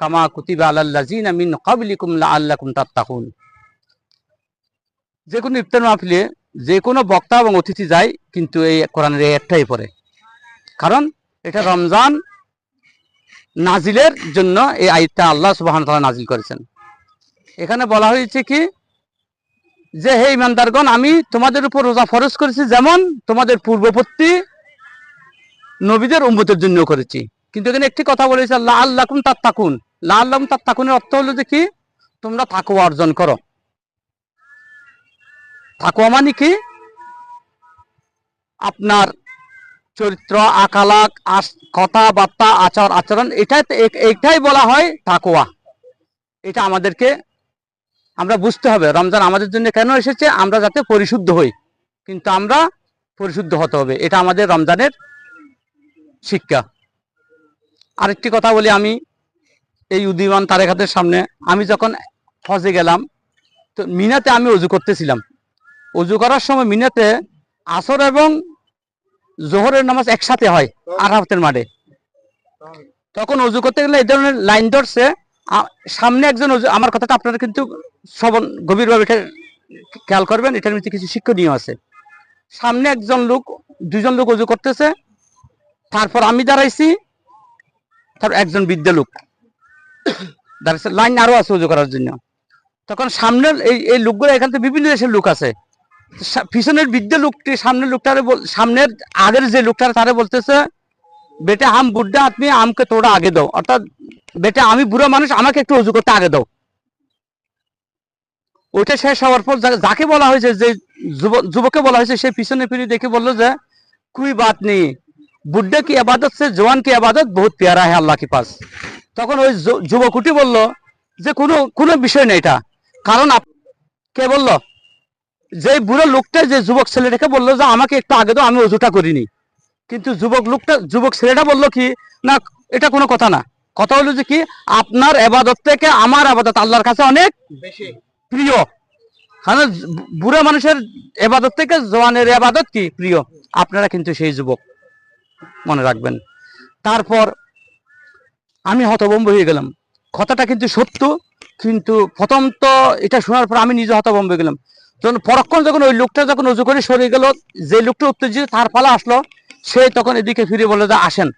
কামা কুতিবা আলাল্লাযিনা মিন ক্বাবলিকুম লাআল্লাকুম তাত্তাকুন। যে কোনো ইফতার মাহফিলে যে কোনো বক্তা এবং অতিথি যায়, কিন্তু এই কোরআনের এই একটাই পড়ে কারণ এটা রমজান নাজিলের জন্য এই আয়াতটা আল্লাহ সুবহানাহু ওয়া নাজিল করেছেন। এখানে বলা হয়েছে কি, যে হে ইমানদারগণ, আমি তোমাদের উপর রোজা ফরজ করেছি যেমন তোমাদের পূর্ববর্তী নবীদের উম্মতের জন্য করেছি। কিন্তু এখানে একটি কথা বলেছে লা তার তাত্তাকুন। লা তার তাত্তাকুনের অর্থ হলো যে কি? তোমরা তাকওয়া অর্জন করো। তাকওয়া মানে কি? আপনার চরিত্র আকালাক কথাবার্তা আচার, আচরণ, এটাই এটাই বলা হয় তাকওয়া এটা আমাদেরকে, আমরা বুঝতে হবে। রমজান আমাদের জন্য কেন এসেছে? আমরা যাতে পরিশুদ্ধ হই। কিন্তু আমরা পরিশুদ্ধ হতে হবে। এটা আমাদের রমজানের শিক্ষা। আরেকটি কথা বলি আমি। এই উদীয়মান তারেখাতের সামনে, আমি যখন হজে গেলাম, তো মিনাতে আমি অজু করতেছিলাম। অজু করার সময় মিনাতে আসর এবং জোহরের নামাজ একসাথে হয়, আরাফতের মাঠে। তখন অজু করতে গেলে এই ধরনের লাইন ধরছে। সামনে একজন অজু- আমার কথাটা আপনারা কিন্তু শ্রবণ গভীরভাবে এটা খেয়াল করবেন, এটার মধ্যে কিছু শিক্ষণীয় আছে। সামনে একজন লোক দুজন লোক অজু করতেছে। তারপর আমি দাঁড়াইছি, তার একজন বৃদ্ধ লোক। লাইন আরও আছে উজু করার জন্য। তখন সামনের এই এই লোকগুলো, এখানে বিভিন্ন দেশের লোক আছে। পিছনের বৃদ্ধ লোকটি, সামনের লোকটারে সামনের আগের যে লোকটারে তারা বলতেছে, বেটা, আম বুড্ডা আপনি আমকে তোরা আগে দাও। অর্থাৎ, বেটা, আমি বুড়ো মানুষ, আমাকে একটু উজু করতে আগে দাও। ওইটা শেষ হওয়ার পর যাকে বলা হয়েছে যে যুবককে বলা হয়েছে, সে পিছনে ফিরে দেখে বলল যে, কুই বাত নেই। বুড্ডা কি আবাদত সে জোয়ান কি আবাদত বহুত পেয়ারা হ্যাঁ আল্লাহ কি পাস তখন ওই যুবকটি বলল যে কোনো কোনো বিষয় নেই এটা। কারণ কে বলল যে বুড়ো লোকটা যে যুবক ছেলেটাকে বলল যে আমাকে একটু আগে দাও আমি অজুটা করিনি। কিন্তু যুবক লোকটা যুবক ছেলেটা বলল কি না এটা কোনো কথা না। কথা হলো যে কি আপনার এবাদত থেকে আমার আবাদত আল্লাহর কাছে অনেক বেশি। প্রিয়। কারণ বুড়ো মানুষের এবাদত থেকে জোয়ানের এবাদত কি প্রিয়? আপনারা কিন্তু সেই যুবক। মনে রাখবেন। তারপর আমি হতভম্ব হয়ে গেলাম। কথাটা কিন্তু সত্য, কিন্তু প্রথম তো এটা শোনার পর আমি নিজে হতভম্ব হয়ে গেলাম। যখন পরক্ষণ যখন ওই লোকটা যখন উজু করে সরে গেল, যে লোকটা উত্তেজিত তার পালা আসলো, সে তখন এদিকে ফিরে বলে যে, আসেন।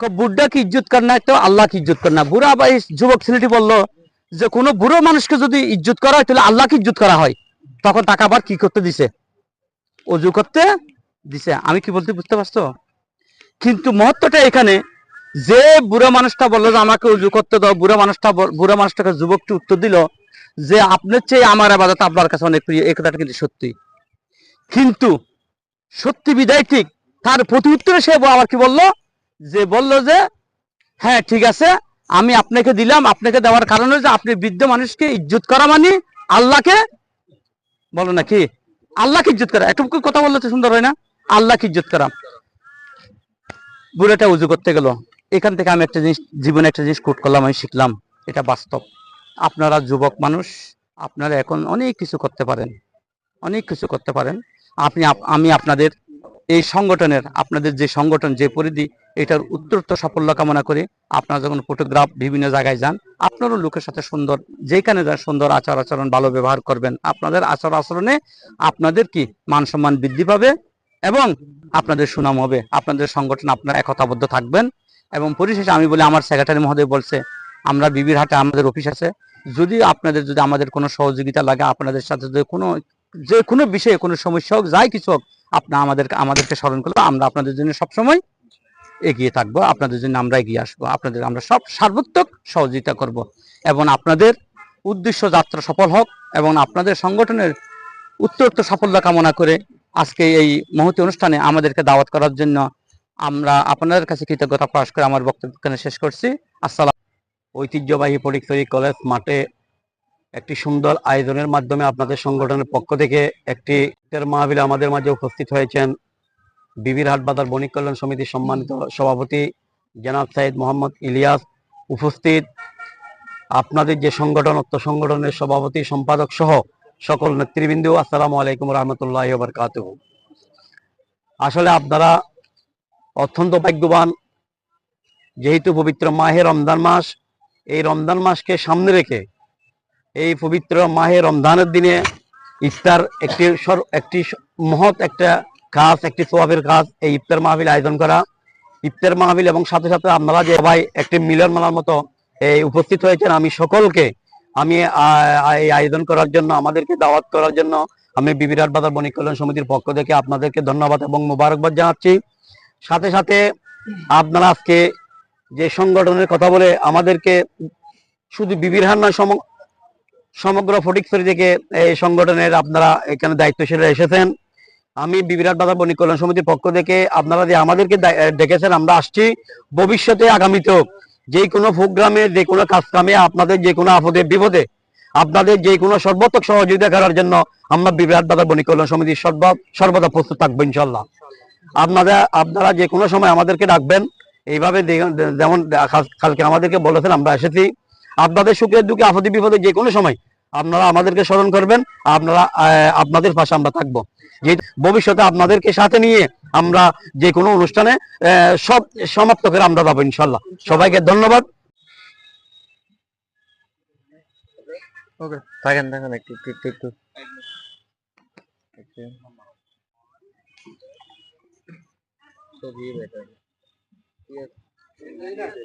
বুড্ডা কি ইজ্জত কর না তো? আল্লাহ কি ইজ্জত কর না? বুড়া বা যুবক ছেলেটি বলল, যে কোনো বুড়ো মানুষকে যদি ইজ্জত করা হয়, তাহলে আল্লাহকে ইজ্জত করা হয়। তখন টাকা আবার কি করতে দিছে? অজু করতে দিছে। আমি কি বলতে বুঝতে পারছ? কিন্তু মহত্বটা এখানে যে বুড়ো মানুষটা বলল যে, আমাকে উজু করতে দাও। বুড়ো মানুষটা বুড়ো মানুষটাকে যুবকটি উত্তর দিল যে, আপনার চেয়ে আমার আবাদত আপনার কাছে অনেক প্রিয়। এই কথাটা কিন্তু সত্যি। কিন্তু সত্যি বিদায় ঠিক, তার প্রতি উত্তরে সে আবার কি বলল? যে বলল যে হ্যাঁ ঠিক আছে, আমি আপনাকে দিলাম। আপনাকে দেওয়ার কারণ হচ্ছে আপনি বৃদ্ধ মানুষকে ইজ্জত করা মানে। আল্লাহকে বলো না কি? আল্লাহকে ইজ্জত করা। একটু কথা বললে তো সুন্দর হয় না? আল্লাহকে ইজ্জত করা। বুড়াটা উজু করতে গেল। এখান থেকে আমি একটা জিনিস, জীবনে একটা জিনিস কোট করলাম, আমি শিখলাম, এটা বাস্তব। আপনারা যুবক মানুষ, আপনারা এখন অনেক কিছু করতে পারেন, অনেক কিছু করতে পারেন। আপনি আমি আপনাদের এই সংগঠনের, আপনাদের যে সংগঠন, যে পরিধি, এটার উত্তরোত্তর সাফল্য কামনা করে। আপনারা যখন ফটোগ্রাফ বিভিন্ন জায়গায় যান, আপনারও লোকের সাথে সুন্দর, যেখানে যান, সুন্দর আচার আচরণ, ভালো ব্যবহার করবেন। আপনাদের আচার আচরণে আপনাদের কি মান সম্মান বৃদ্ধি পাবে এবং আপনাদের সুনাম হবে? আপনাদের সংগঠন আপনারা একতাবদ্ধ থাকবেন। এবং পরিশেষে আমি বলি, আমার সেক্রেটারি মহোদয় বলছে, আমরা বিবির হাটে আমাদের অফিস আছে। যদি আপনাদের, যদি আমাদের কোনো সহযোগিতা লাগে, আপনাদের সাথে যদি কোনো, যে কোনো বিষয়ে কোনো সমস্যা হোক, যাই কিছু হোক আপনার আমাদেরকে আমাদেরকে স্মরণ করলে আমরা আপনাদের জন্য সবসময় এগিয়ে থাকব। আপনাদের জন্য আমরা এগিয়ে আসব। আপনাদের, আমরা সব সার্বত্রিক সহযোগিতা করব। এবং আপনাদের উদ্দেশ্য যাত্রা সফল হোক এবং আপনাদের সংগঠনের উত্তরোত্তর সাফল্য কামনা করে আজকে এই মহতি অনুষ্ঠানে আমাদেরকে দাওয়াত করার জন্য আমরা আপনাদের কাছে কৃতজ্ঞতা প্রকাশ করে আমার বক্তব্য শেষ করছি। আসসালাম। ঐতিহ্যবাহী পরীক্ষারি কলেজ মাঠে একটি সুন্দর আয়োজনের মাধ্যমে আপনাদের সংগঠনের পক্ষ থেকে একটি মাহবিল আমাদের মাঝে উপস্থিত হয়েছেন বিবির হাট বাজার বণিক কল্যাণ সমিতির সম্মানিত সভাপতি জনাব সাইদ মোহাম্মদ ইলিয়াস উপস্থিত। আপনাদের যে সংগঠন অত্য সংগঠনের সভাপতি, সম্পাদক সহ সকল নেতৃবৃন্দ, আসসালামু আলাইকুম রহমতুল্লাহ আসলে আপনারা অত্যন্ত ভাগ্যবান। যেহেতু পবিত্র মাহে রমজান মাস, এই রমজান মাসকে সামনে রেখে এই পবিত্র মাহে রমজানের দিনে ইফতার একটি একটি মহৎ একটা কাজ, একটি সোয়াবের কাজ এই ইফতার মাহফিল আয়োজন করা। ইফতার মাহফিল এবং সাথে সাথে আপনারা যে সবাই একটি মিলন মেলার মতো এই উপস্থিত হয়েছেন, আমি সকলকে, আমি এই আয়োজন করার জন্য, আমাদেরকে দাওয়াত করার জন্য, আমি বিবিরাট বাজার বণিক কল্যাণ সমিতির পক্ষ থেকে আপনাদেরকে ধন্যবাদ এবং মোবারকবাদ জানাচ্ছি। সাথে সাথে আপনারা আজকে যে সংগঠনের কথা বলে আমাদেরকে শুধু বিবিরহাট নয় সম- সমগ্র ফটিকছড়ি থেকে এই সংগঠনের আপনারা এখানে দায়িত্বশীলরা এসেছেন। আমি বিবিরাট বাজার বণিক কল্যাণ সমিতির পক্ষ থেকে আপনারা যে আমাদেরকে ডেকেছেন, আমরা আসছি। ভবিষ্যতে আগামীতেও যে কোনো প্রোগ্রামে যে কোনো কাজ কামে আপনাদের যে কোনো আপদে, বিপদে, আপনাদের যে কোনো সর্বোত্তক সহযোগিতা করার জন্য আমরা বিবিরাট বাজার বণিক কল্যাণ সমিতির সর্ব, সর্বদা প্রস্তুত থাকব ইনশাল্লাহ আপনারা আপনারা যে কোনো সময় আমাদেরকে ডাকবেন। এইভাবে যেমন কাল- কালকে আমাদেরকে বলেছেন, আমরা এসেছি। আপনাদের সুখের দুঃখে আপদে বিপদে যে কোনো সময় আপনারা আমাদেরকে স্মরণ করবেন। আপনারা আপনাদের পাশে আমরা থাকব। যে ভবিষ্যতে আপনাদেরকে সাথে নিয়ে আমরা যে কোনো অনুষ্ঠানে সব সমাপ্ত করে আমরা যাব ইনশাল্লাহ সবাইকে ধন্যবাদ। একটু একটু। ছবি বেটার ঠিক আছে